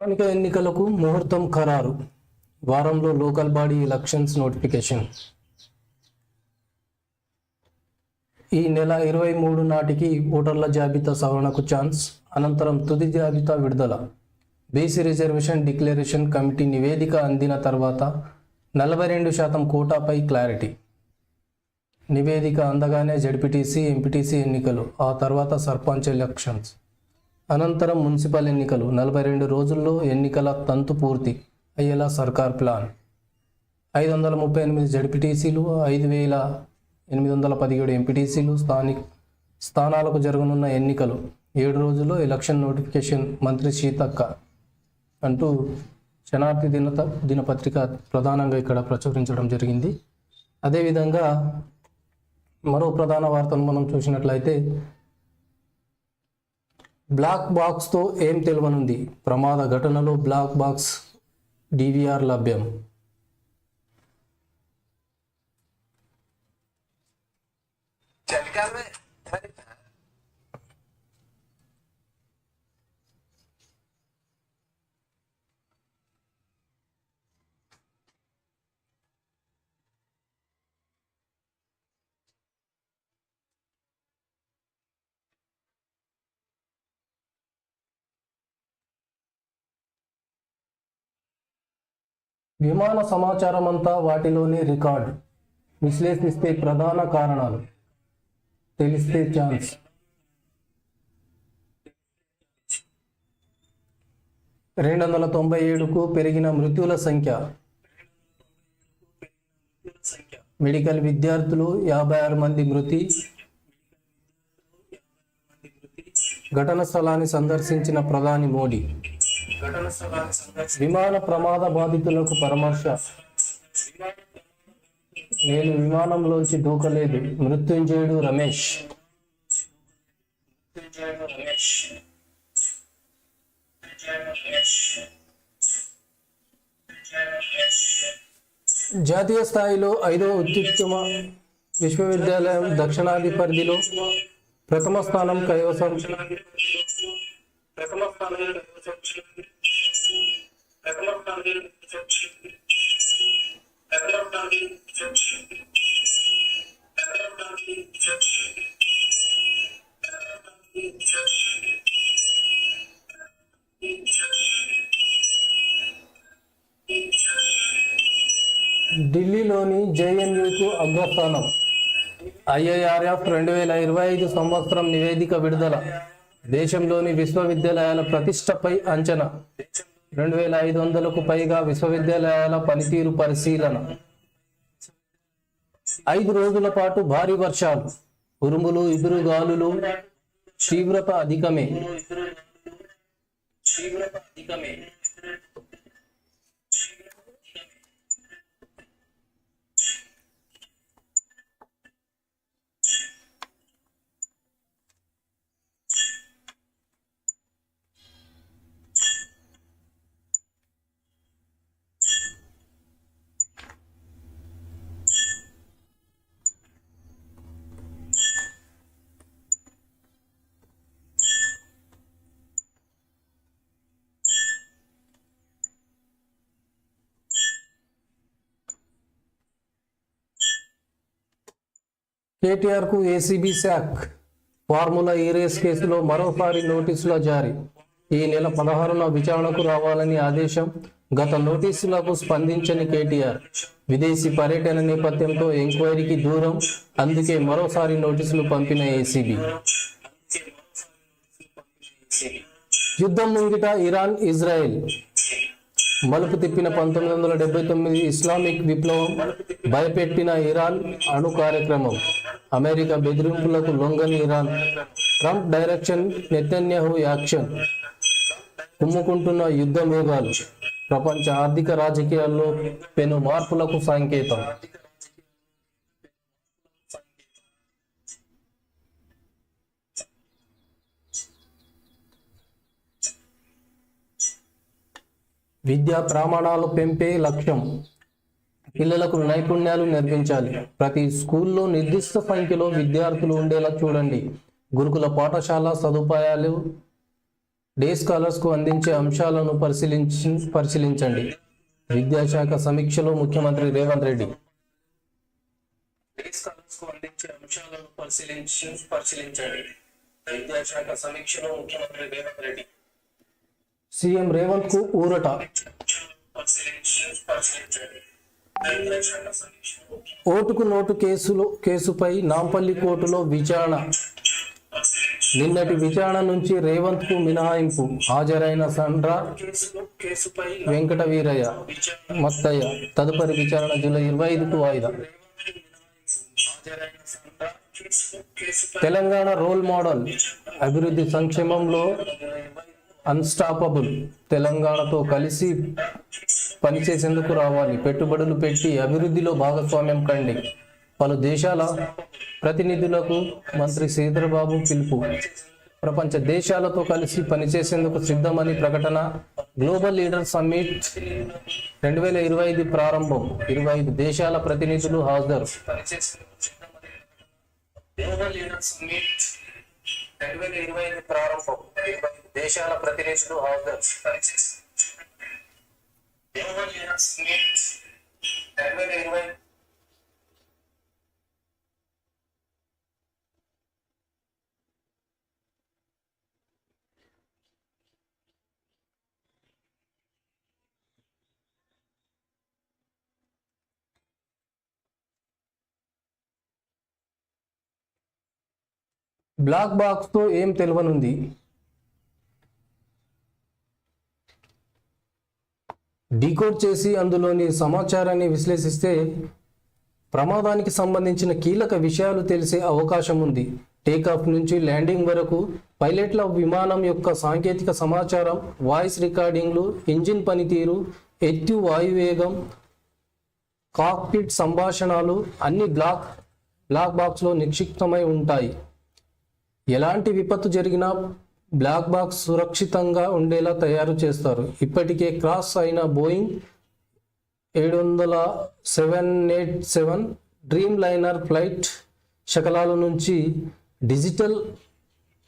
స్థానిక ఎన్నికలకు ముహూర్తం ఖరారు. వారంలో లోకల్ బాడీ ఎలక్షన్స్ నోటిఫికేషన్. ఈ నెల ఇరవై మూడు నాటికి ఓటర్ల జాబితా సవరణకు ఛాన్స్. అనంతరం తుది జాబితా విడుదల. బీసీ రిజర్వేషన్ డిక్లరేషన్ కమిటీ నివేదిక అందిన తర్వాత నలభై రెండు శాతం కోటాపై క్లారిటీ. నివేదిక అందగానే జడ్పీటీసీ ఎంపీటీసీ ఎన్నికలు. ఆ తర్వాత సర్పంచ్ ఎలక్షన్స్. అనంతరం మున్సిపల్ ఎన్నికలు. నలభై రెండు రోజుల్లో ఎన్నికల తంతు పూర్తి అయ్యేలా సర్కార్ ప్లాన్. ఐదు వందల ముప్పై ఎనిమిది జడ్పీటీసీలు ఐదు వేల ఎనిమిది వందల పదిహేడు ఎంపీటీసీలు స్థానిక స్థానాలకు జరగనున్న ఎన్నికలు. ఏడు రోజుల్లో ఎలక్షన్ నోటిఫికేషన్ మంత్రి సీతక్క అంటూ శనార్థి దిన దినపత్రిక ప్రధానంగా ఇక్కడ ప్రచురించడం జరిగింది. అదేవిధంగా మరో ప్రధాన వార్తను మనం చూసినట్లయితే బ్లాక్ బాక్స్తో ఏం తెలియనుంది ప్రమాద ఘటనలో బ్లాక్ బాక్స్ డివిఆర్ లభ్యం. చలికాలం మరి విమాన సమాచారం అంతా వాటిలోనే రికార్డు. విశ్లేషిస్తే ప్రధాన కారణాలు. తెలిస్తే ఛాన్స్. రెండు వందల తొంభై ఏడుకు పెరిగిన మృత్యుల సంఖ్య. మెడికల్ విద్యార్థులు యాభై ఆరు మంది మృతి. ఘటన స్థలాన్ని సందర్శించిన ప్రధాని మోడీ. విమాన ప్రమాద బాధితులకు పరామర్శ. నేను విమానంలోంచి దూకలేదు. మృత్యుంజయుడు రమేష్. జాతీయ స్థాయిలో ఐదో అత్యుత్తమ విశ్వవిద్యాలయం దక్షిణాది పరిధిలో ప్రథమ స్థానం కైవసం. ప్రథమ స్థానంలో కూర్చొచ్చింది ప్రథమ స్థానం ఢిల్లీలోని జేఎన్యూకు అగ్రస్థానం. ఐఐఆర్ఎఫ్ రెండు వేల ఇరవై ఐదు సంవత్సరం నివేదిక విడుదల దేశంలోని విశ్వవిద్యాలయాల ప్రతిష్టపై అంచనా. రెండు వేల ఐదు వందలకు పైగా విశ్వవిద్యాలయాల పనితీరు పరిశీలన. ఐదు రోజుల పాటు భారీ వర్షాలు. ఉరుములు ఎదురుగాలులు తీవ్రత అధికమే. తీవ్రత అధికమే. కేటీఆర్కు ACB shock formula E race కేసులో మరోసారి నోటీసుల జారీ. ఈ నెల పదహారున విచారణకు రావాలని ఆదేశం గత నోటీసులకు స్పందించని కేటీఆర్. విదేశీ పర్యటన నేపథ్యంతో ఎంక్వైరీకి దూరం అందుకే మరోసారి నోటీసులు పంపిన ఏసీబీ యుద్ధం ముంగిట ఇరాన్ ఇజ్రాయెల్ మలుపు తిప్పిన పంతొమ్మిది వందల డెబ్బై తొమ్మిది ఇస్లామిక్ విప్లవం భయపెట్టిన ఇరాన్ అణు కార్యక్రమం. అమెరికా బెదిరింపులకు లొంగని Iran. Trump direction Netanyahu action. కుమ్ముకుంటున్న యుద్ధ మేఘాలు. ప్రపంచ ఆర్థిక రాజకీయాల్లో పెను మార్పులకు సంకేతం. విద్యా ప్రమాణాలు పెంపే లక్ష్యం. పిల్లలకు నైపుణ్యాలు నేర్పించాలి. ప్రతి స్కూల్లో నిర్దిష్ట సంఖ్యలో విద్యార్థులు ఉండేలా చూడండి. గురుకుల పాఠశాల సదుపాయాలు డే స్కాలర్స్కు అందించే అంశాలను పరిశీలించి పరిశీలించండి. విద్యాశాఖ సమీక్షలో ముఖ్యమంత్రి రేవంత్ రెడ్డి. అందించే అంశాలను పరిశీలించి పరిశీలించండి. విద్యాశాఖ సమీక్షలో ముఖ్యమంత్రి రేవంత్ రెడ్డి. సీఎం రేవంత్కు ఊరట. ఓటుకు నోటు కేసులో కేసుపై నాంపల్లి కోర్టులో విచారణ. నిన్నటి విచారణ నుంచి రేవంత్కు మినహాయింపు. హాజరైన సండ్ర వెంకట వీరయ్య మత్తయ్య తదుపరి విచారణ జూలై ఇరవై ఐదుకు వాయిదా. Telangana role model. అభివృద్ధి సంక్షేమంలో అన్స్టాపబుల్ తెలంగాణతో కలిసి పనిచేసేందుకు రావాలి. పెట్టుబడులు పెట్టి అభివృద్ధిలో భాగస్వామ్యం కండి. పలు దేశాల ప్రతినిధులకు మంత్రి శ్రీధరబాబు పిలుపు. ప్రపంచ దేశాలతో కలిసి పనిచేసేందుకు సిద్ధమని ప్రకటన. గ్లోబల్ లీడర్ సమ్మిట్ రెండు వేల ఇరవై ఐదు ప్రారంభం. ఇరవై ఐదు దేశాల ప్రతినిధులు హాజరు. ప్రారంభం. దేశాల ప్రతినిధులు హాజరు గ్లోబల్ లీడర్ ఇరవై బ్లాక్ బాక్స్తో ఏం తెలియనుంది డీకోడ్ చేసి అందులోని సమాచారాన్ని విశ్లేషిస్తే ప్రమాదానికి సంబంధించిన కీలక విషయాలు తెలిసే అవకాశం ఉంది. టేకాఫ్ నుంచి ల్యాండింగ్ వరకు పైలట్ల విమానం యొక్క సాంకేతిక సమాచారం వాయిస్ రికార్డింగ్లు ఇంజిన్ పనితీరు ఎత్తు వాయువేగం కాక్పిట్ సంభాషణలు అన్ని బ్లాక్ బ్లాక్ బాక్స్లో నిక్షిప్తమై ఉంటాయి. ఎలాంటి విపత్తు జరిగినా బ్లాక్ బాక్స్ సురక్షితంగా ఉండేలా తయారు చేస్తారు. ఇప్పటికే క్రాస్ అయిన బోయింగ్ ఏడు వందల seven eight seven dreamliner flight శకలాల నుంచి digital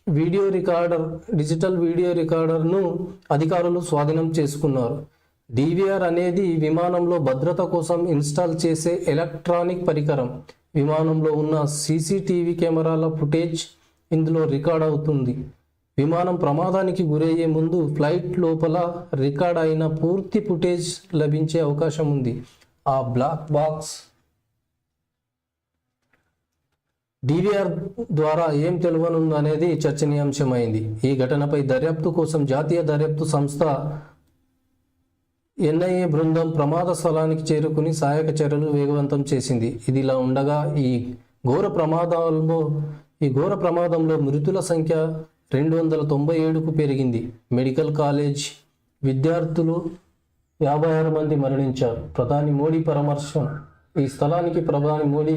video recorder digital video రికార్డర్ను అధికారులు స్వాధీనం చేసుకున్నారు. డివిఆర్ అనేది విమానంలో భద్రత కోసం ఇన్స్టాల్ చేసే ఎలక్ట్రానిక్ పరికరం. విమానంలో ఉన్న సీసీటీవీ కెమెరాల ఫుటేజ్ ఇందులో రికార్డ్ అవుతుంది. విమానం ప్రమాదానికి గురయ్యే ముందు ఫ్లైట్ లోపల రికార్డ్ అయిన పూర్తి ఫుటేజ్ లభించే అవకాశం ఉంది. ఆ బ్లాక్ బాక్స్ డివిఆర్ ద్వారా ఏం తెలియనుంది అనేది చర్చనీయాంశమైంది. ఈ ఘటనపై దర్యాప్తు కోసం జాతీయ దర్యాప్తు సంస్థ ఎన్ఐఏ బృందం ప్రమాద స్థలానికి చేరుకుని సహాయక చర్యలు వేగవంతం చేసింది. ఇది ఇలా ఉండగా ఈ ఘోర ప్రమాదంలో ఈ ఘోర ప్రమాదంలో మృతుల సంఖ్య రెండు వందల తొంభై ఏడుకు పెరిగింది. మెడికల్ కాలేజ్ విద్యార్థులు యాభై ఆరు మంది మరణించారు. ప్రధాని మోడీ పరామర్శం ఈ స్థలానికి ప్రధాని మోడీ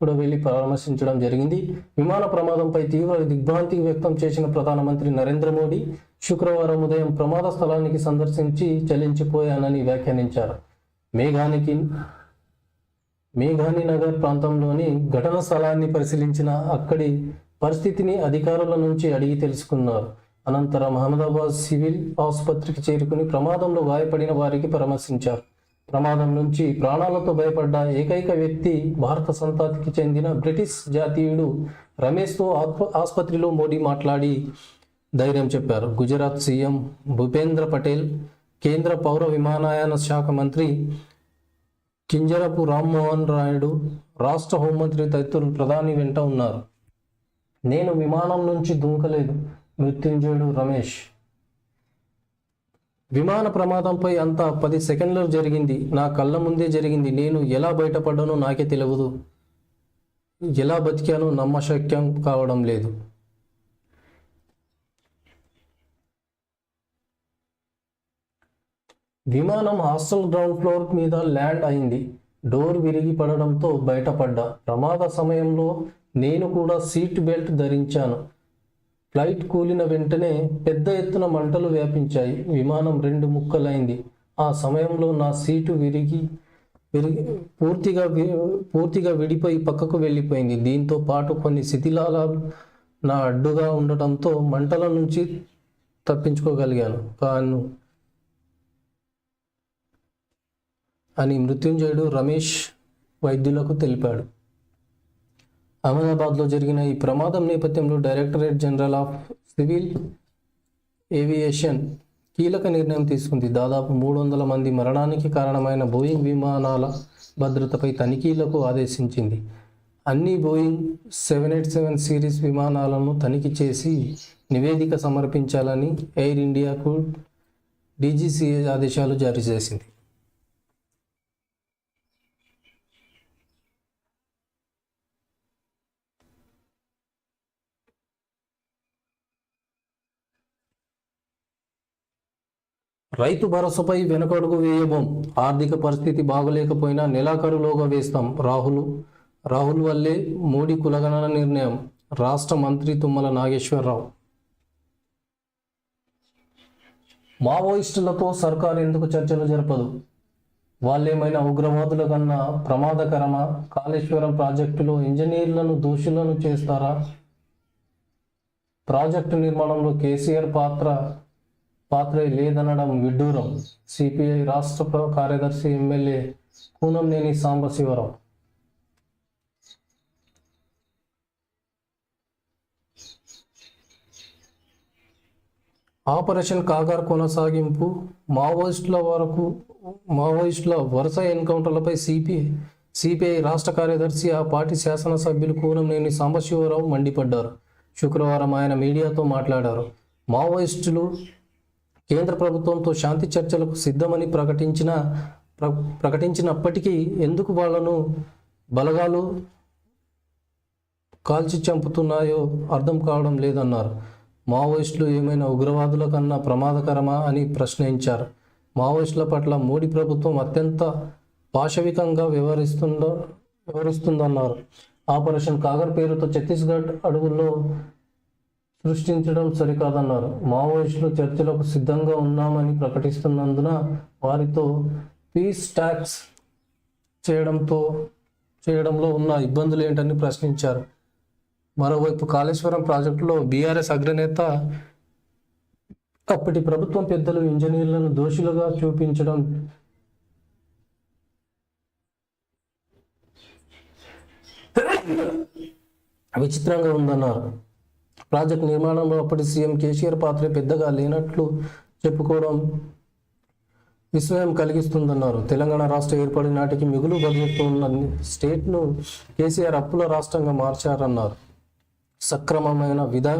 కూడా వెళ్ళి పరామర్శించడం జరిగింది. విమాన ప్రమాదంపై తీవ్ర దిగ్భ్రాంతి వ్యక్తం చేసిన ప్రధానమంత్రి నరేంద్ర మోడీ శుక్రవారం ఉదయం ప్రమాద స్థలానికి సందర్శించి చలించిపోయానని వ్యాఖ్యానించారు. మేఘానికి మేఘాని నగర్ ప్రాంతంలోని ఘటన స్థలాన్ని పరిశీలించిన అక్కడి పరిస్థితిని అధికారుల నుంచి అడిగి తెలుసుకున్నారు. అనంతరం అహ్మదాబాద్ సివిల్ ఆసుపత్రికి చేరుకుని ప్రమాదంలో గాయపడిన వారికి పరామర్శించారు. ప్రమాదం నుంచి ప్రాణాలతో భయపడ్డ ఏకైక వ్యక్తి భారత సంతతికి చెందిన బ్రిటిష్ జాతీయుడు రమేష్తో ఆసుపత్రిలో మోడీ మాట్లాడి ధైర్యం చెప్పారు. గుజరాత్ సీఎం భూపేంద్ర పటేల్ కేంద్ర పౌర విమానయాన శాఖ మంత్రి కింజరపు రామ్మోహన్ రాయుడు రాష్ట్ర హోంమంత్రి తదితరులు ప్రధాని వెంట ఉన్నారు. నేను విమానం నుంచి దూకలేదు. మృత్యుంజయుడు రమేష్. విమాన ప్రమాదంపై అంతా పది సెకండ్లలో జరిగింది. నా కళ్ళ ముందే జరిగింది. నేను ఎలా బయటపడ్డానో నాకే తెలియదు ఎలా బతికానో నమ్మశక్యం కావడం లేదు. విమానం హాస్టల్ గ్రౌండ్ ఫ్లోర్ మీద ల్యాండ్ అయింది. డోర్ విరిగి పడడంతో బయటపడ్డా. ప్రమాద సమయంలో నేను కూడా సీట్ బెల్ట్ ధరించాను. ఫ్లైట్ కూలిన వెంటనే పెద్ద ఎత్తున మంటలు వ్యాపించాయి. విమానం రెండు ముక్కలైంది. ఆ సమయంలో నా సీటు విరిగి విరిగి పూర్తిగా పూర్తిగా విడిపోయి పక్కకు వెళ్ళిపోయింది. దీంతో పాటు కొన్ని శిథిలాలు నా అడ్డుగా ఉండటంతో మంటల నుంచి తప్పించుకోగలిగాను. కాను అని మృత్యుంజయుడు రమేష్ వైద్యులకు తెలిపాడు. అహ్మదాబాద్లో జరిగిన ఈ ప్రమాదం నేపథ్యంలో directorate general of civil aviation కీలక నిర్ణయం తీసుకుంది. దాదాపు మూడు వందల మంది మరణానికి కారణమైన బోయింగ్ విమానాల భద్రతపై తనిఖీలకు ఆదేశించింది. అన్ని Boeing seven eight seven series విమానాలను తనిఖీ చేసి నివేదిక సమర్పించాలని ఎయిర్ ఇండియాకు డీజీసీఏ ఆదేశాలు జారీ చేసింది. రైతు భరోసాపై వెనకడుగు వేయబోం ఆర్థిక పరిస్థితి బాగలేకపోయినా నెలాఖరులోగా వేస్తాం. రాహుల్ రాహుల్ వల్లే మోడీ కులగణన నిర్ణయం. రాష్ట్ర మంత్రి తుమ్మల నాగేశ్వరరావు. మావోయిస్టులతో సర్కారు ఎందుకు చర్చలు జరపదు? వాళ్ళేమైనా ఉగ్రవాదుల కన్నా ప్రమాదకరమా? కాళేశ్వరం ప్రాజెక్టులో ఇంజనీర్లను దోషులను చేస్తారా? ప్రాజెక్టు నిర్మాణంలో కేసీఆర్ పాత్ర పాత్ర లేదనడం విడ్డూరం. సిపిఐ రాష్ట్ర కార్యదర్శి ఎమ్మెల్యే కూనంనేని సాంబశివరావు. ఆపరేషన్ కాగార్ కొనసాగింపు మావోయిస్టుల వరకు మావోయిస్టుల వరుస ఎన్కౌంటర్లపై సిపిఐ సిపిఐ రాష్ట్ర కార్యదర్శి ఆ పార్టీ శాసనసభ్యులు కూనంనేని సాంబశివరావు మండిపడ్డారు. శుక్రవారం ఆయన మీడియాతో మాట్లాడారు. మావోయిస్టులు కేంద్ర ప్రభుత్వంతో శాంతి చర్చలకు సిద్ధమని ప్రకటించిన ప్ర ప్రకటించినప్పటికీ ఎందుకు వాళ్ళను బలగాలు కాల్చి చంపుతున్నాయో అర్థం కావడం లేదన్నారు. మావోయిస్టులు ఏమైనా ఉగ్రవాదుల కన్నా ప్రమాదకరమా అని ప్రశ్నించారు. మావోయిస్టుల పట్ల మోడీ ప్రభుత్వం అత్యంత పాశవికంగా వ్యవహరిస్తుందో వ్యవహరిస్తుందన్నారు. ఆపరేషన్ కాగర్ పేరుతో ఛత్తీస్గఢ్ అడవుల్లో సృష్టించడం సరికాదన్నారు. మావోయిస్టులు చర్చలకు సిద్ధంగా ఉన్నామని ప్రకటిస్తున్నందున వారితో పీస్ ట్యాక్స్ చేయడంతో చేయడంలో ఉన్న ఇబ్బందులు ఏంటని ప్రశ్నించారు. మరోవైపు కాళేశ్వరం ప్రాజెక్టులో బీఆర్ఎస్ అగ్రనేత అప్పటి ప్రభుత్వం పెద్దలు ఇంజనీర్లను దోషులుగా చూపించడం విచిత్రంగా ఉందన్నారు. ప్రాజెక్ట్ నిర్మాణంలో అప్పటి సీఎం కేసీఆర్ పాత్ర పెద్దగా లేనట్లు చెప్పుకోవడం విస్మయం కలిగిస్తుందన్నారు. తెలంగాణ రాష్ట్రం ఏర్పడిన నాటికి మిగులు బడ్జెట్తో ఉన్న స్టేట్ను కేసీఆర్ అప్పుల రాష్ట్రంగా మార్చారన్నారు. సక్రమమైన విధా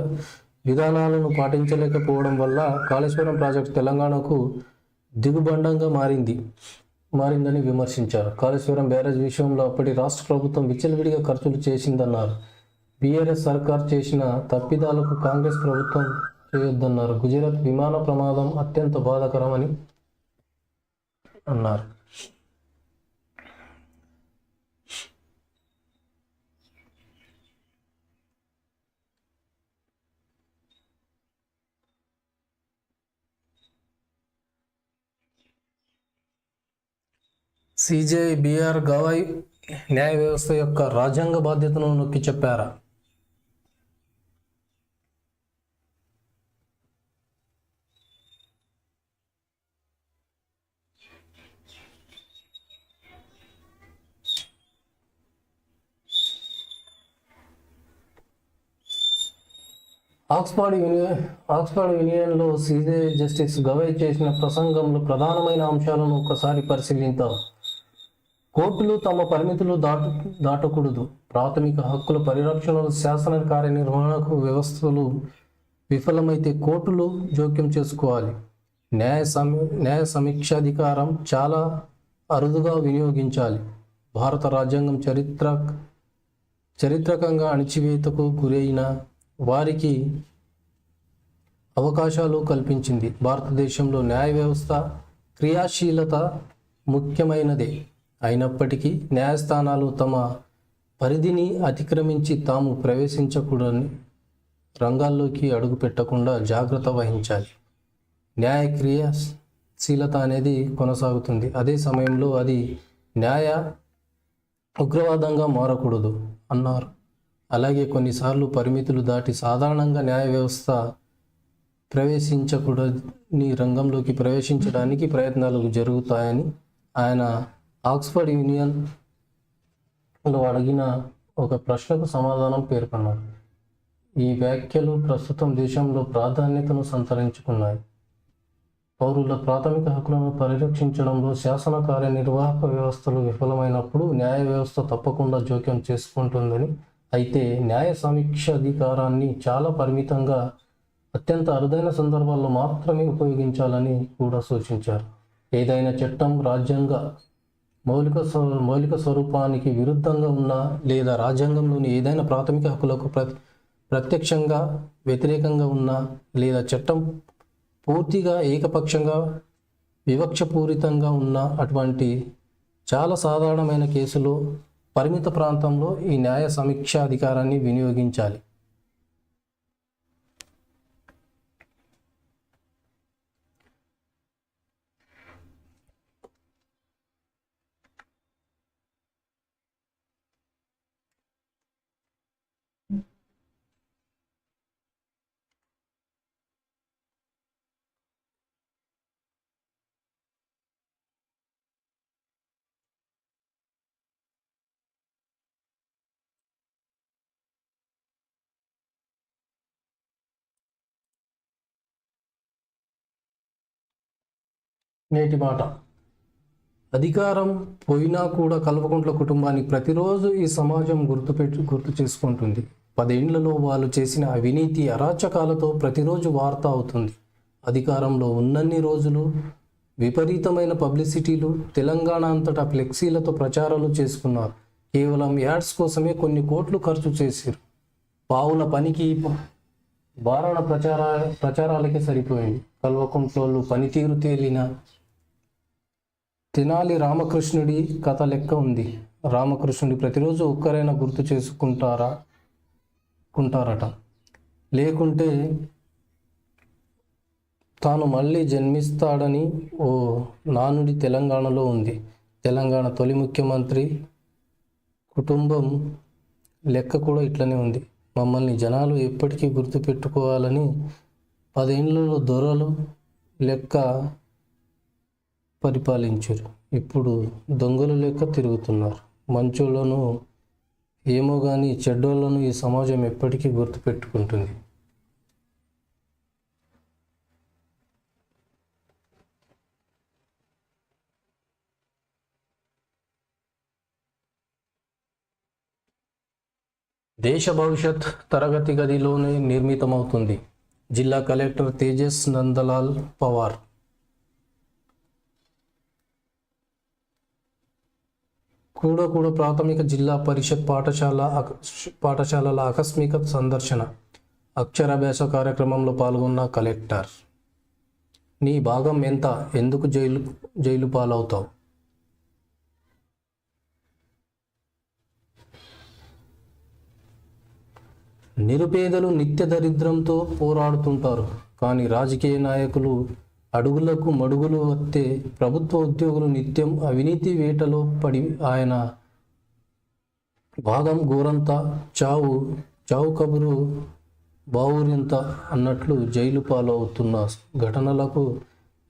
విధానాలను పాటించలేకపోవడం వల్ల కాళేశ్వరం ప్రాజెక్టు తెలంగాణకు దిగుబండంగా మారింది మారిందని విమర్శించారు. కాళేశ్వరం బ్యారేజ్ విషయంలో అప్పటి రాష్ట్ర ప్రభుత్వం విచ్చలవిడిగా ఖర్చులు చేసిందన్నారు. బీఆర్ఎస్ సర్కార్ చేసిన తప్పిదాలకు కాంగ్రెస్ ప్రభుత్వం చేయొద్దన్నారు. గుజరాత్ విమాన ప్రమాదం అత్యంత బాధాకరమని అన్నారు. సిజే బిఆర్ గవాయ్ న్యాయ వ్యవస్థ యొక్క రాజ్యాంగ బాధ్యతను నొక్కి చెప్పారా? ఆక్స్ఫర్డ్ యూనియన్ ఆక్స్ఫర్డ్ యూనియన్లో సీజే జస్టిస్ గవై చేసిన ప్రసంగంలో ప్రధానమైన అంశాలను ఒకసారి పరిశీలిద్దాం. కోర్టులు తమ పరిమితులు దాటు దాటకూడదు. ప్రాథమిక హక్కుల పరిరక్షణలో శాసన కార్యనిర్వహణకు వ్యవస్థలు విఫలమైతే కోర్టులు జోక్యం చేసుకోవాలి. న్యాయ సమీ న్యాయ సమీక్షాధికారం చాలా అరుదుగా వినియోగించాలి. భారత రాజ్యాంగం చరిత్ర చరిత్రకంగా అణిచివేతకు గురైన వారికి అవకాశాలు కల్పించింది. భారతదేశంలో న్యాయ వ్యవస్థ క్రియాశీలత ముఖ్యమైనదే. అయినప్పటికీ న్యాయస్థానాలు తమ పరిధిని అతిక్రమించి తాము ప్రవేశించకూడని రంగాల్లోకి అడుగు పెట్టకుండా జాగ్రత్త వహించాలి. న్యాయ క్రియాశీలత అనేది కొనసాగుతుంది. అదే సమయంలో అది న్యాయ ఉగ్రవాదంగా మారకూడదు అన్నారు. అలాగే కొన్నిసార్లు పరిమితులు దాటి సాధారణంగా న్యాయ వ్యవస్థ ప్రవేశించకూడని రంగంలోకి ప్రవేశించడానికి ప్రయత్నాలు జరుగుతాయని ఆయన ఆక్స్ఫర్డ్ యూనియన్లో అడిగిన ఒక ప్రశ్నకు సమాధానం పేర్కొన్నారు. ఈ వ్యాఖ్యలు ప్రస్తుతం దేశంలో ప్రాధాన్యతను సంతరించుకున్నాయి. పౌరుల ప్రాథమిక హక్కులను పరిరక్షించడంలో శాసన కార్యనిర్వాహక వ్యవస్థలు విఫలమైనప్పుడు న్యాయ వ్యవస్థ తప్పకుండా జోక్యం చేసుకుంటుందని అయితే న్యాయ సమీక్ష అధికారాన్ని చాలా పరిమితంగా అత్యంత అరుదైన సందర్భాల్లో మాత్రమే ఉపయోగించాలని కూడా సూచించారు. ఏదైనా చట్టం రాజ్యాంగ మౌలిక మౌలిక స్వరూపానికి విరుద్ధంగా ఉన్న లేదా రాజ్యాంగంలోని ఏదైనా ప్రాథమిక హక్కులకు ప్ర ప్రత్యక్షంగా వ్యతిరేకంగా ఉన్న లేదా చట్టం పూర్తిగా ఏకపక్షంగా వివక్షపూరితంగా ఉన్న అటువంటి చాలా సాధారణమైన కేసులో పరిమిత ప్రాంతంలో ఈ న్యాయ సమీక్ష అధికారాన్ని వినియోగించాలి. నేటి మాట. అధికారం పోయినా కూడా కల్వకుంట్ల కుటుంబాన్ని ప్రతిరోజు ఈ సమాజం గుర్తుపెట్టు గుర్తు చేసుకుంటుంది. పదేండ్లలో వాళ్ళు చేసిన అవినీతి అరాచకాలతో ప్రతిరోజు వార్త అవుతుంది. అధికారంలో ఉన్నన్ని రోజులు విపరీతమైన పబ్లిసిటీలు తెలంగాణ అంతటా ఫ్లెక్సీలతో ప్రచారాలు చేసుకున్నారు. కేవలం యాడ్స్ కోసమే కొన్ని కోట్లు ఖర్చు చేశారు పావుల పనికి వారణ ప్రచార ప్రచారాలకే సరిపోయింది. కల్వకుంట్లోళ్ళు పనితీరు తేలిన తెనాలి రామకృష్ణుడి కథ లెక్క ఉంది. రామకృష్ణుడి ప్రతిరోజు ఒక్కరైనా గుర్తు చేసుకుంటారా? కుంటారట. లేకుంటే తాను మళ్ళీ జన్మిస్తాడని ఓ నానుడి తెలంగాణలో ఉంది. తెలంగాణ తొలి ముఖ్యమంత్రి కుటుంబం లెక్క కూడా ఇట్లనే ఉంది. మమ్మల్ని జనాలు ఎప్పటికీ గుర్తుపెట్టుకోవాలని పదేళ్ళలో దొరలు లెక్క పరిపాలించారు. ఇప్పుడు దొంగలు లెక్క తిరుగుతున్నారు. మంచోళ్ళను ఏమో కానీ చెడ్డోళ్ళను ఈ సమాజం ఎప్పటికీ గుర్తుపెట్టుకుంటుంది. దేశ భవిష్యత్ తరగతి గదిలోనే నిర్మితమవుతుంది. జిల్లా కలెక్టర్ తేజస్ నందలాల్ పవార్ కూడా ప్రాథమిక జిల్లా పరిషత్ పాఠశాల పాఠశాలల ఆకస్మిక సందర్శన అక్షరాభ్యాస కార్యక్రమంలో పాల్గొన్న కలెక్టర్. నీ భాగం ఎంత? ఎందుకు జైలు జైలు పాలవుతావు? నిరుపేదలు నిత్య దరిద్రంతో పోరాడుతుంటారు. కానీ రాజకీయ నాయకులు అడుగులకు మడుగులు వస్తే ప్రభుత్వ ఉద్యోగులు నిత్యం అవినీతి వేటలో పడి ఆయన భాగం గోరంత చావు చావు కబురు బావురింత అన్నట్లు జైలు పాలవుతున్న ఘటనలకు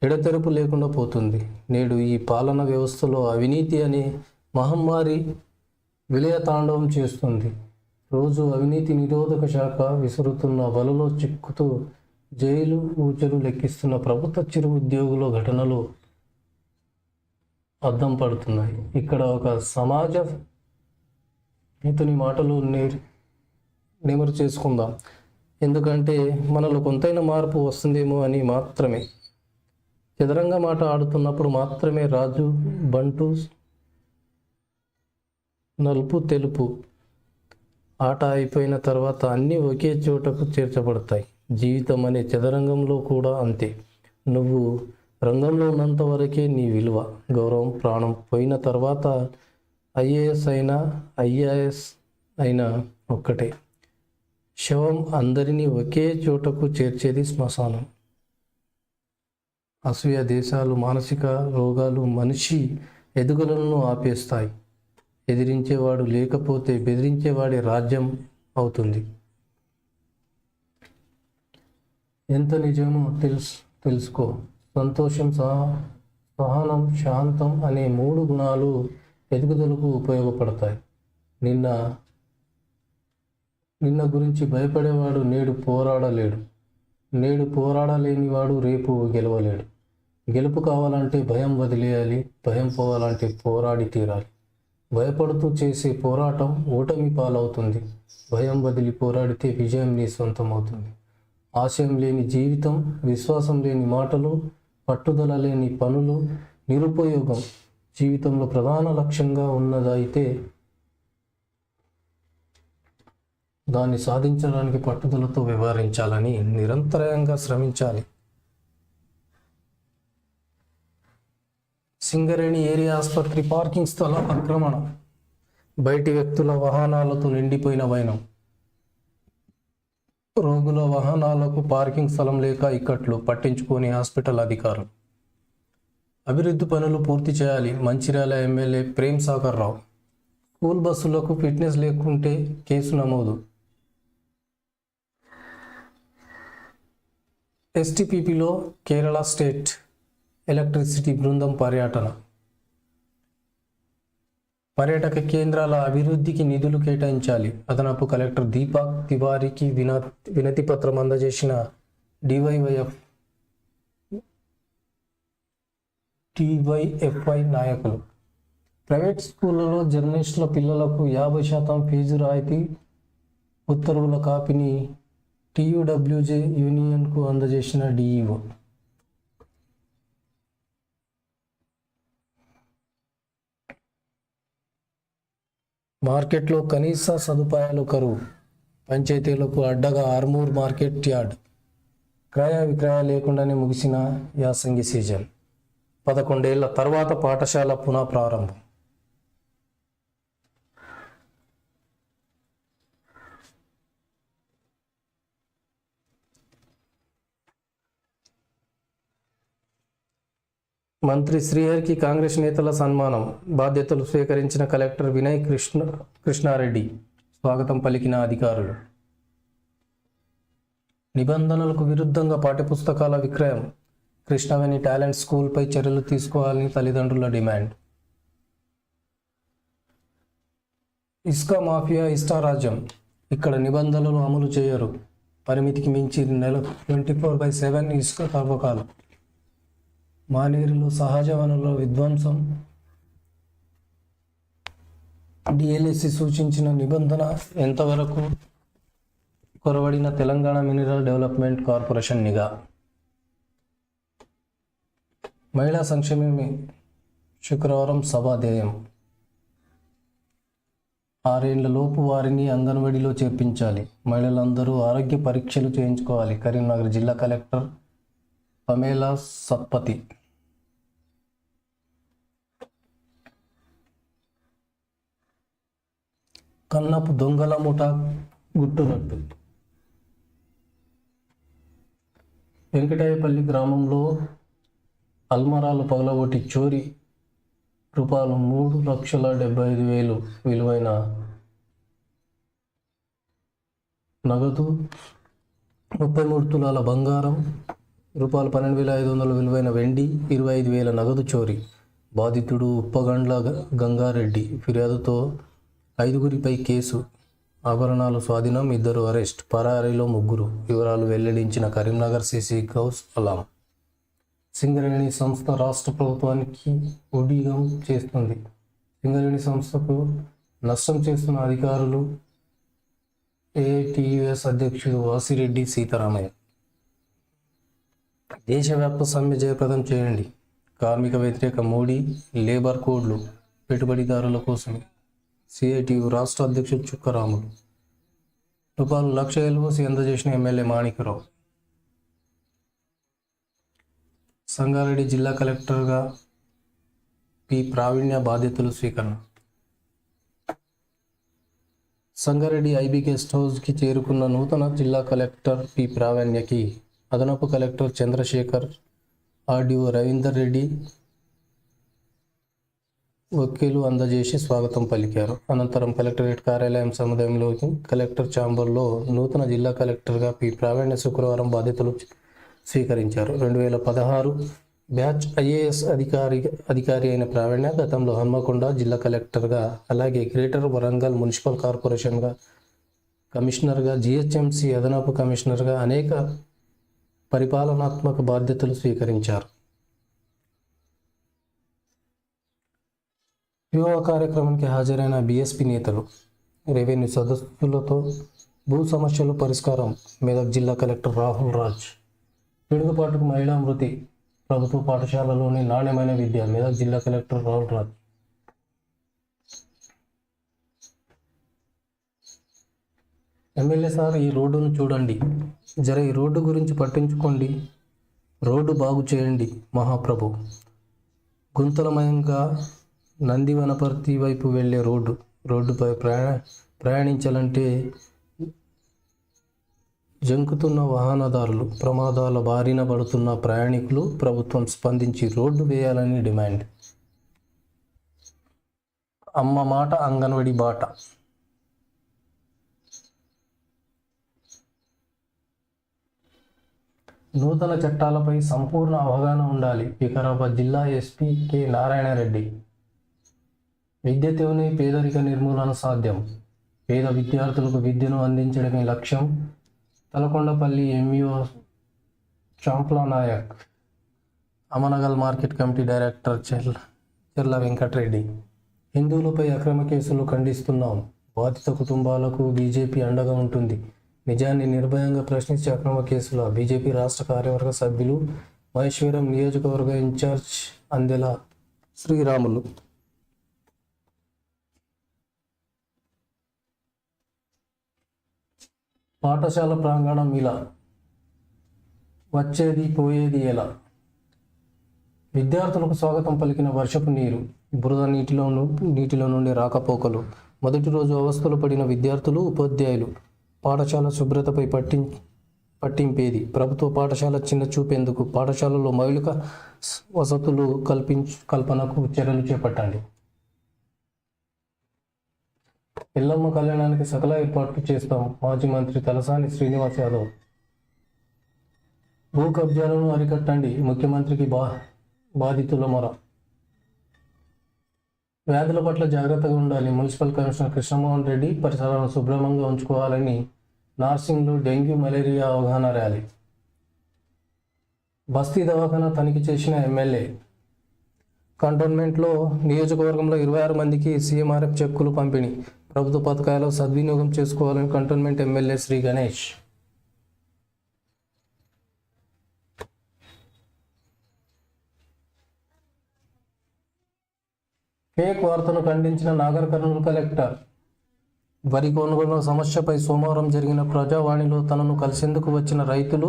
ఎడతెరపు లేకుండా పోతుంది. నేడు ఈ పాలన వ్యవస్థలో అవినీతి అనే మహమ్మారి విలయ తాండవం చేస్తుంది. రోజు అవినీతి నిరోధక శాఖ విసురుతున్న వలలో చిక్కుతూ జైలు ఊచలు లెక్కిస్తున్న ప్రభుత్వ చిరు ఉద్యోగుల ఘటనలు అద్దం పడుతున్నాయి. ఇక్కడ ఒక సమాజ ఇతని మాటలు నేర్ నిమరు చేసుకుందాం. ఎందుకంటే మనలో కొంతైన మార్పు వస్తుందేమో అని మాత్రమే. చదరంగ మాట ఆడుతున్నప్పుడు మాత్రమే రాజు బంటు నలుపు తెలుపు. ఆట అయిపోయిన తర్వాత అన్నీ ఒకే చోటకు చేర్చబడతాయి. జీవితం అనే చదరంగంలో కూడా అంతే. నువ్వు రంగంలో ఉన్నంత వరకే నీ విలువ గౌరవం ప్రాణం పోయిన తర్వాత ఐఏఎస్ అయినా ఐఏఎస్ అయినా ఒక్కటే. శవం అందరినీ ఒకే చోటకు చేర్చేది శ్మశానం. అసూయ దేశాలు మానసిక రోగాలు మనిషి ఎదుగులను ఆపేస్తాయి. ఎదిరించేవాడు లేకపోతే బెదిరించేవాడి రాజ్యం అవుతుంది. ఎంత నిజమో తెలుసు తెలుసుకో. సంతోషం సహా సహనం శాంతం అనే మూడు గుణాలు ఎదుగుదలకు ఉపయోగపడతాయి. నిన్న నిన్న గురించి భయపడేవాడు నేడు పోరాడలేడు. నేడు పోరాడలేనివాడు రేపు గెలవలేడు. గెలుపు కావాలంటే భయం వదిలేయాలి భయం పోవాలంటే పోరాడి తీరాలి. భయపడుతూ చేసే పోరాటం ఓటమి పాలవుతుంది. భయం వదిలి పోరాడితే విజయం నీ సొంతం అవుతుంది ఆశయం లేని జీవితం విశ్వాసం లేని మాటలు పట్టుదల లేని పనులు నిరుపయోగం జీవితంలో ప్రధాన లక్ష్యంగా ఉన్నదైతే దాన్ని సాధించడానికి పట్టుదలతో వ్యవహరించాలని నిరంతరంగా శ్రమించాలి. సింగరేణి ఏరియా ఆసుపత్రి పార్కింగ్ స్థలం ఆక్రమణ. బయటి వ్యక్తుల వాహనాలతో నిండిపోయిన వైనం. రోగుల వాహనాలకు పార్కింగ్ స్థలం లేక ఇక్కట్లు పట్టించుకొని హాస్పిటల్ అధికారులు. అభివృద్ధి పనులు పూర్తి చేయాలి మంచిర్యాల ఎమ్మెల్యే ప్రేమ్ సాగర్ రావు. స్కూల్ బస్సులకు ఫిట్నెస్ లేకుంటే కేసు నమోదు. ఎస్టిపిపిలో కేరళ స్టేట్ ఎలక్ట్రిసిటీ బృందం పర్యటన. పర్యాటక కేంద్రాల అభివృద్ధికి నిధులు కేటాయించాలి. అదనపు కలెక్టర్ దీపక్ తివారికి వినా వినతి పత్రం అందజేసిన డివైవైఎఫ్ టివైఎఫ్ఐ నాయకులు. ప్రైవేట్ స్కూళ్ళలో జర్నలిస్టుల పిల్లలకు యాభై శాతం ఫీజు రాయితీ ఉత్తర్వుల కాపీని టీయూడబ్ల్యూజే యూనియన్కు అందజేసిన డిఈఓ మార్కెట్లో కనీస సదుపాయాలు కరువు పంచాయతీలకు అడ్డగా ఆర్మూర్ మార్కెట్ యార్డ్. క్రయ విక్రయ లేకుండానే ముగిసిన యాసంగి సీజన్. పదకొండేళ్ళ తర్వాత పాఠశాల పునః మంత్రి శ్రీహరికి కాంగ్రెస్ నేతల సన్మానం. బాధ్యతలు స్వీకరించిన కలెక్టర్ వినయ్ కృష్ణ కృష్ణారెడ్డి. స్వాగతం పలికిన అధికారులు. నిబంధనలకు విరుద్ధంగా పాఠ్యపుస్తకాల విక్రయం. కృష్ణవేణి టాలెంట్ స్కూల్పై చర్యలు తీసుకోవాలని తల్లిదండ్రుల డిమాండ్. ఇస్కా మాఫియా ఇష్టారాజ్యం. ఇక్కడ నిబంధనలు అమలు చేయరు. పరిమితికి మించి నెల ట్వంటీ ఫోర్ బై సెవెన్ ఇసుక తవ్వకాలు మానేరులో సహజ వనరుల విధ్వంసం డిఎల్ఎస్సి సూచించిన నిబంధన ఎంతవరకు కొరవడిన తెలంగాణ మినరల్ డెవలప్మెంట్ కార్పొరేషన్ నిఘా? మహిళా సంక్షేమమే శుక్రవారం సభాధ్యేయం. ఆరేళ్ళలోపు వారిని అంగన్వాడీలో చేర్పించాలి. మహిళలందరూ ఆరోగ్య పరీక్షలు చేయించుకోవాలి. కరీంనగర్ జిల్లా కలెక్టర్ పమేలా సత్పతి. కన్నపు దొంగల ముఠ గుట్టునట్టు వెంకటాయపల్లి గ్రామంలో అల్మరాలు పగలగొట్టి చోరీ రూపాయలు మూడు లక్షల డెబ్బై ఐదు వేలు విలువైన నగదు ముప్పై మూడు తులాల బంగారం రూపాయలు పన్నెండు వేల ఐదు వందల విలువైన వెండి ఇరవై ఐదు వేల నగదు చోరీ. బాధితుడు ఉప్పగండ్ల గంగారెడ్డి ఫిర్యాదుతో ఐదుగురిపై కేసు. ఆభరణాలు స్వాధీనం ఇద్దరు అరెస్ట్. పరారీలో ముగ్గురు. వివరాలు వెల్లడించిన కరీంనగర్ సిసి గౌస్ అలాం సింగరేణి సంస్థ రాష్ట్ర ప్రభుత్వానికి ఉడిగం చేస్తుంది. సింగరేణి సంస్థకు నష్టం చేస్తున్న అధికారులు ఏటీఎస్ అధ్యక్షుడు వాసిరెడ్డి సీతారామయ్య. దేశవ్యాప్త సమ్మె జయప్రదం చేయండి. కార్మిక వ్యతిరేక మోడీ లేబర్ కోడ్లు పెట్టుబడిదారుల కోసమే. సిఐటియు రాష్ట్ర అధ్యక్షుడు చుక్కరాములు. రూపాయలు లక్ష ఎల్ఓసి అందజేసిన ఎమ్మెల్యే మాణికరావు సంగారెడ్డి జిల్లా కలెక్టర్గా పి. ప్రావీణ్య బాధ్యతలు స్వీకరణ. సంగారెడ్డి ఐబీ గెస్ట్ హౌస్కి చేరుకున్న నూతన జిల్లా కలెక్టర్ పి. ప్రావీణ్యకి అదనపు కలెక్టర్ చంద్రశేఖర్ ఆర్డీఓ రవీందర్ రెడ్డి వకీలు అందజేసి స్వాగతం పలికారు. అనంతరం కలెక్టరేట్ కార్యాలయం సముదాయంలోకి కలెక్టర్ ఛాంబర్లో నూతన జిల్లా కలెక్టర్గా పి. ప్రావీణ్య శుక్రవారం బాధ్యతలు స్వీకరించారు. రెండు వేల పదహారు బ్యాచ్ ఐఏఎస్ అధికారి అధికారి అయిన ప్రావీణ్య గతంలో హన్మకొండ జిల్లా కలెక్టర్గా అలాగే గ్రేటర్ వరంగల్ మున్సిపల్ కార్పొరేషన్గా కమిషనర్గా జిహెచ్ఎంసి అదనపు కమిషనర్గా అనేక పరిపాలనాత్మక బాధ్యతలు స్వీకరించారు. వివాహ కార్యక్రమానికి హాజరైన బీఎస్పీ నేతలు రెవెన్యూ సదస్సులతో భూ సమస్యలు పరిష్కారం మెదక్ జిల్లా కలెక్టర్ రాహుల్ రాజ్ పిడుగుపాటుకు మహిళా మృతి ప్రభుత్వ పాఠశాలలోని నాణ్యమైన విద్య మెదక్ జిల్లా collector Rahul Raj. MLA sir ఈ రోడ్డును చూడండి. జర ఈ రోడ్డు గురించి పట్టించుకోండి. రోడ్డు బాగు చేయండి మహాప్రభు. గుంతలమయంగా నంది వనపర్తి వైపు వెళ్ళే రోడ్డు రోడ్డుపై ప్రయాణ ప్రయాణించాలంటే జంకుతున్న వాహనదారులు ప్రమాదాల బారిన పడుతున్న ప్రయాణికులు ప్రభుత్వం స్పందించి రోడ్డు వేయాలని డిమాండ్. అమ్మ మాట అంగన్వాడి బాట. నూతన చట్టాలపై సంపూర్ణ అవగాహన ఉండాలి. వికారాబాద్ జిల్లా ఎస్పీ కె నారాయణరెడ్డి. విద్యతోనే పేదరిక నిర్మూలన సాధ్యం. పేద విద్యార్థులకు విద్యను అందించడమే లక్ష్యం. Talakondapally MEO Champla Nayak. Amangal market committee director Cherla Cherla Venkata Reddy. హిందువులపై అక్రమ కేసులు ఖండిస్తున్నాం. బాధిత కుటుంబాలకు బీజేపీ అండగా ఉంటుంది. నిజాన్ని నిర్భయంగా ప్రశ్నించే అక్రమ కేసులో బీజేపీ రాష్ట్ర కార్యవర్గ సభ్యులు మహేశ్వరం నియోజకవర్గ ఇన్ఛార్జ్ అందెల శ్రీరాములు. పాఠశాల ప్రాంగణం ఇలా. వచ్చేది పోయేది ఎలా? విద్యార్థులకు స్వాగతం పలికిన వర్షపు నీరు బురద నీటిలో నీటిలో నుండి రాకపోకలు. మొదటి రోజు అవస్థలు పడిన విద్యార్థులు ఉపాధ్యాయులు. పాఠశాల శుభ్రతపై పట్టి పట్టింపేది. ప్రభుత్వ పాఠశాల చిన్న చూపేందుకు పాఠశాలలో మౌలిక వసతులు కల్పించు కల్పనకు చర్యలు చేపట్టండి. ఎల్లమ్మ కళ్యాణానికి సకల ఏర్పాట్లు చేస్తాం. మాజీ మంత్రి తలసాని శ్రీనివాస్ యాదవ్. భూ కబ్జాలను అరికట్టండి. ముఖ్యమంత్రికి బా బాధితుల మొర. వ్యాధుల పట్ల జాగ్రత్తగా ఉండాలి. మున్సిపల్ కమిషనర్ కృష్ణమోహన్ రెడ్డి పరిసరాలను శుభ్రంగా ఉంచుకోవాలని నార్సింగ్లో డెంగ్యూ మలేరియా అవగాహన ర్యాలీ. బస్తీ దవాఖానా తనిఖీ చేసిన ఎమ్మెల్యే. కంటోన్మెంట్లో నియోజకవర్గంలో ఇరవై ఆరు మందికి సీఎంఆర్ఎఫ్ చెక్కులు పంపిణీ. ప్రభుత్వ పథకాలు సద్వినియోగం చేసుకోవాలని cantonment MLA Shri Ganesh. Fake వార్తను ఖండించిన నాగర్ కర్నూలు కలెక్టర్. వరి కొనుగోలు సమస్యపై సోమవారం జరిగిన ప్రజావాణిలో తనను కలిసేందుకు వచ్చిన రైతులు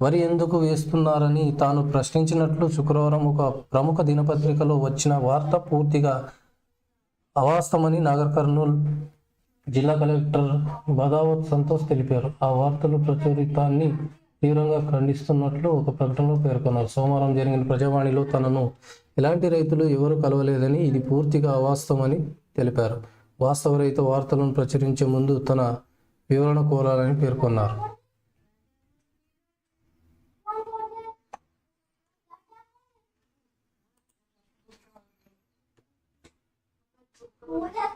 వరి ఎందుకు వేస్తున్నారని తాను ప్రశ్నించినట్లు శుక్రవారం ఒక ప్రముఖ దినపత్రికలో వచ్చిన వార్త పూర్తిగా అవాస్తమని నాగర్ కర్నూలు జిల్లా కలెక్టర్ బదావత్ సంతోష్ తెలిపారు. ఆ వార్తలు ప్రచురితాన్ని తీవ్రంగా ఖండిస్తున్నట్లు ఒక ప్రకటనలో పేర్కొన్నారు. సోమవారం జరిగిన ప్రజావాణిలో తనను ఎలాంటి రైతులు ఎవరు కలవలేదని ఇది పూర్తిగా అవాస్తవమని తెలిపారు. వాస్తవ వార్తలను ప్రచురించే ముందు తన వివరణ కోరాలని పేర్కొన్నారు. పూజకు